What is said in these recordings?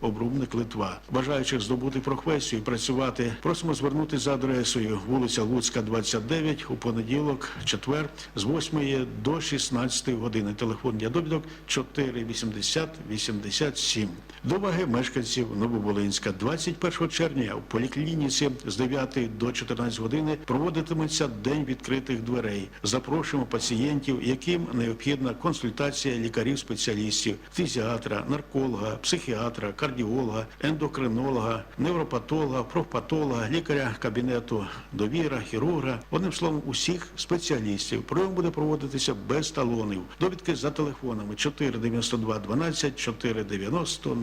Обрубник Литва. Бажаючих здобути професію і працювати, просимо звернути за адресою вулиця Луцька, 29, у понеділок, четвер, з 8 до 16 години. Телефон для довідок 480 87. До уваги мешканців Нововолинська. 21 червня у поліклініці з 9 до 14 години проводитиметься День відкритих дверей. Запрошуємо пацієнтів, яким необхідна консультація лікарів-спеціалістів, фізіатра, нарколога, психіатра, кардіолога, ендокринолога, невропатолога, профпатолога, лікаря кабінету довіра, хірурга. Одним словом, усіх спеціалістів. Прийом буде проводитися без талонів. Довідки за телефонами 492 12 490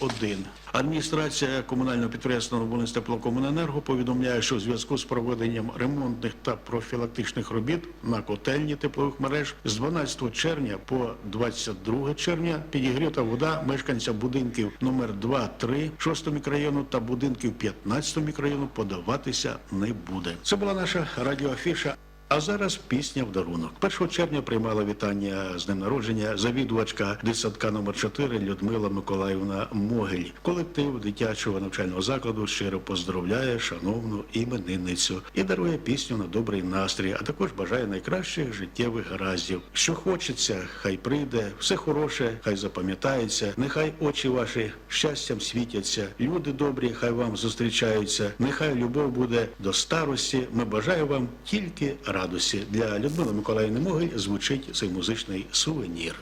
01. Адміністрація комунального підприємства «Новолинськ теплокомуненерго повідомляє, що у зв'язку з проведенням ремонтних та профілактичних робіт на котельні теплових мереж з 12 червня по 22 червня підігріта вода мешканцям будинків номер 2, 3, 6 мікрорайону та будинків 15 мікрорайону подаватися не буде. Це була наша радіоафіша. А зараз пісня в дарунок. 1 червня приймала вітання з днем народження завідувачка дитсадка номер 4 Людмила Миколаївна Могиль. Колектив дитячого навчального закладу щиро поздравляє шановну іменинницю і дарує пісню на добрий настрій, а також бажає найкращих життєвих гараздів. Що хочеться, хай прийде, все хороше, хай запам'ятається. Нехай очі ваші щастям світяться. Люди добрі, хай вам зустрічаються. Нехай любов буде до старості. Ми бажаємо вам тільки радості. Для Людмили Миколаївни Могиль звучить цей музичний сувенір.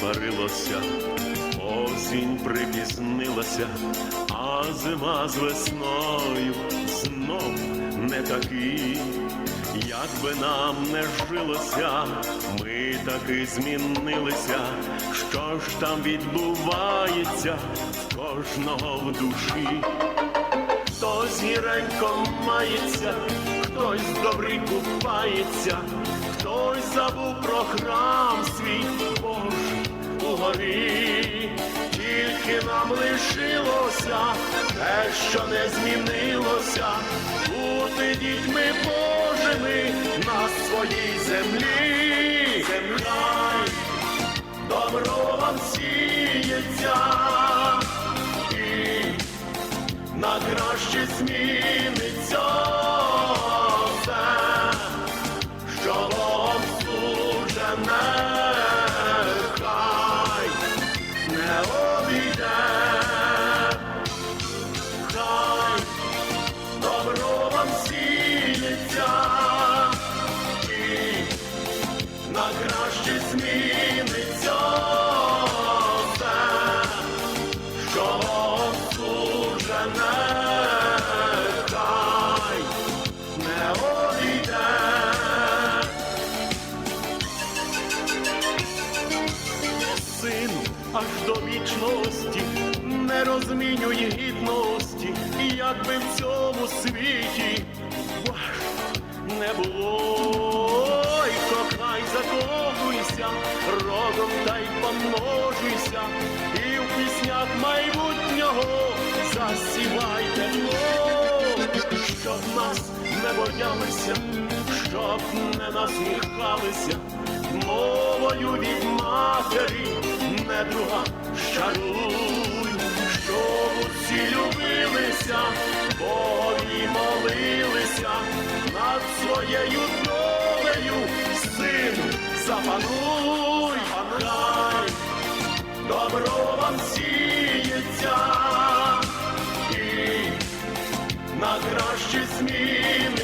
Забарилося, осінь припізнилася, а зима з весною знов не такі. Як би нам не жилося, ми таки змінилися. Що ж там відбувається в кожного в душі? Хтось гіренько мається, хтось добрий купається, хтось забув про храм свій Горі. Тільки нам лишилося те, що не змінилося, бути дітьми Божими на своїй землі. Земля, добро вам сіється. І на краще зміниться аж до вічності не розмінює гідності, як би в цьому світі важко не було, та й помножуйся, і в піснях майбутнього засівай тепло, щоб нас не боялися, щоб не насміхалися, мовою від матері, не друга щаруй, щоб усі любилися, Богові молилися над своєю долею, сину, запануй, добро вам сіється, і на кращі зміниться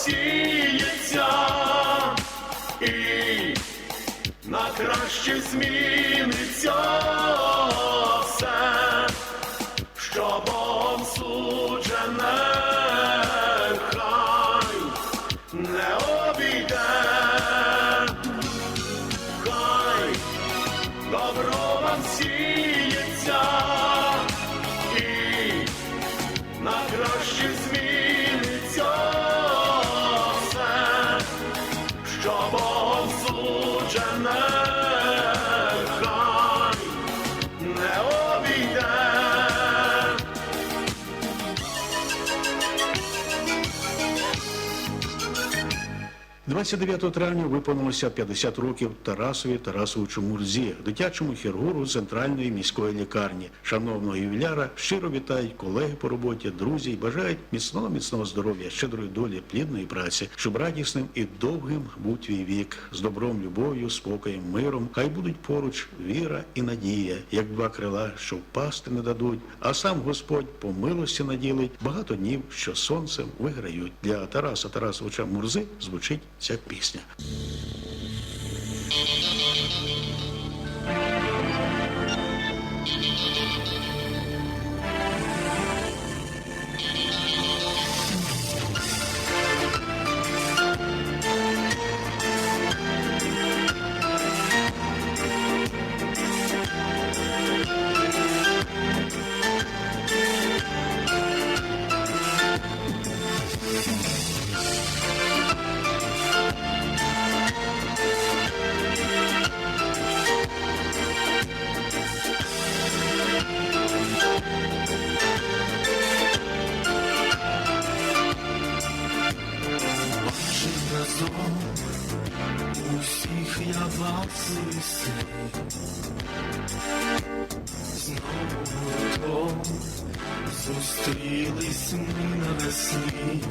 добро сіється і на краще зміниться 29 травня виповнилося 50 років Тарасові Тарасовичу Мурзі, дитячому хірургу центральної міської лікарні. Шановного ювіляра щиро вітають колеги по роботі, друзі і бажають міцного міцного здоров'я, щедрої долі, плідної праці, щоб радісним і довгим був твій вік, з добром, любов'ю, спокоєм, миром. Хай будуть поруч віра і надія, як два крила, що впасти не дадуть. А сам Господь по милості наділить багато днів, що сонцем виграють. Для Тараса Тарасовича Мурзи звучить пісня. Навесні.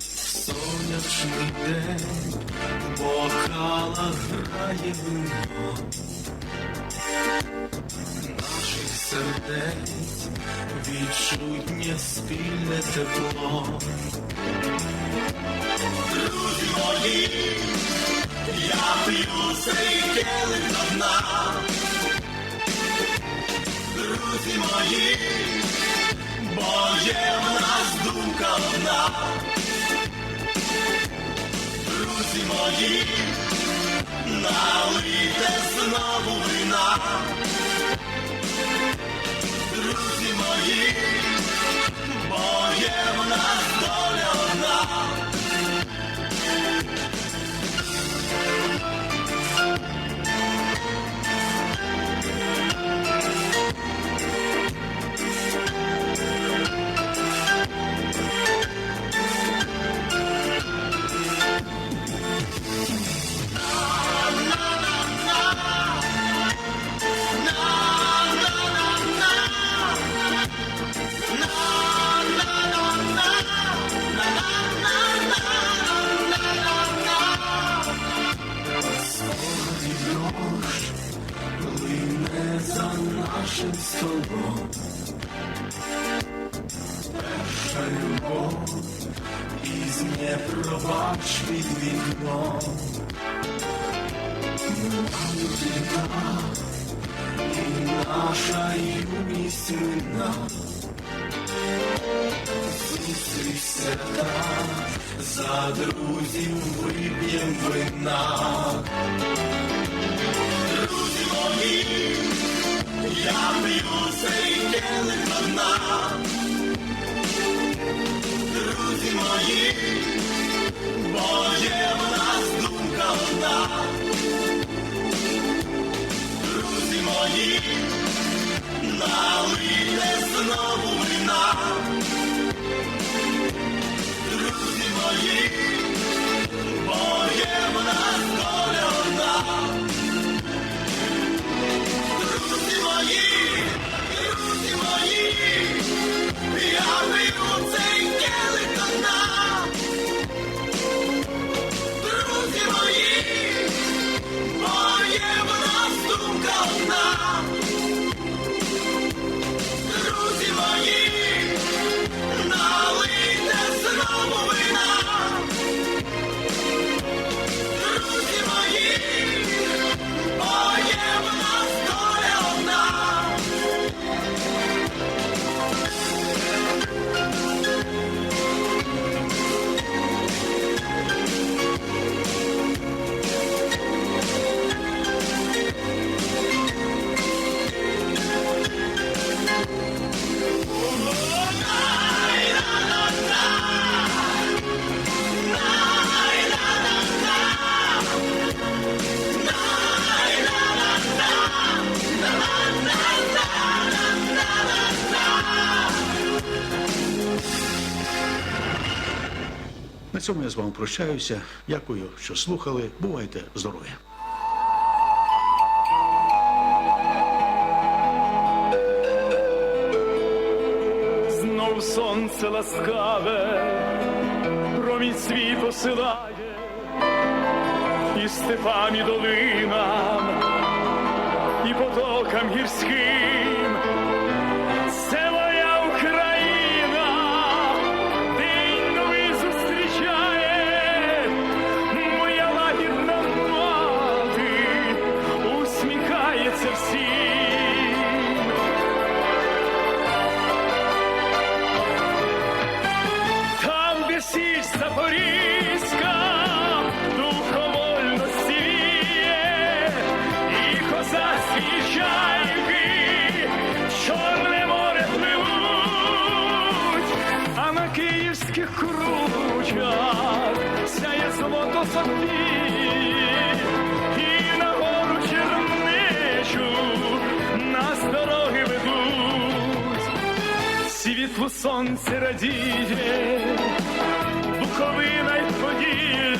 Сонячний день, в бокалах грає вино. Наших сердець відчутнє спільне тепло. Друзі мої, я п'ю цей келих до дна. Друзі мої, одна. Друзі мої, налийте знову вина. Друзі мої, бо є в нас нашим столом. Перша любов пізнє пробач під вікном. Людина і наша юність мина. Зустріч свята, за друзів вип'єм вина. Дна. Друзі мої, бо є в нас думка одна. Друзі мої, налийте знову цьому я з вами прощаюся. Дякую, що слухали. Бувайте здорові! Знов сонце ласкаве, промінь свій посилає, і степам, і долинам, і потокам гірським. Світло сонце радіє, Буковина й Поділля,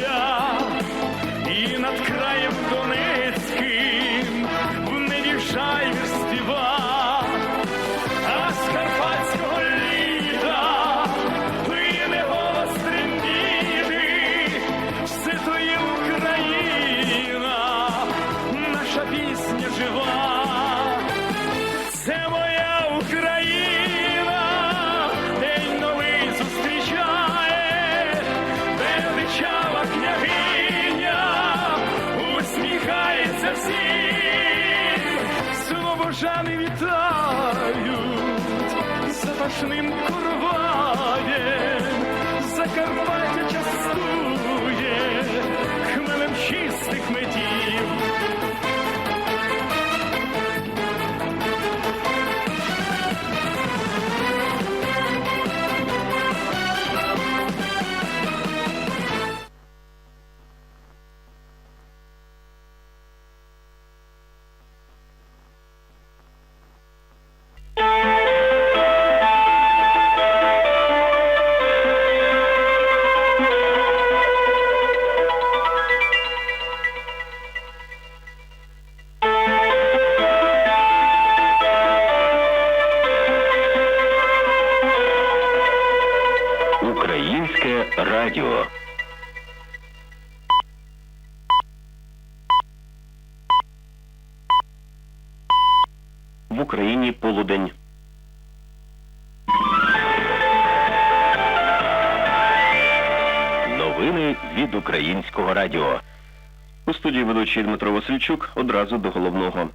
запашним курваєм, Закарпаття частує, хмелем чистих медів. Радіо. В Україні полудень. Новини від українського радіо. У студії ведучий Дмитро Васильчук одразу до головного.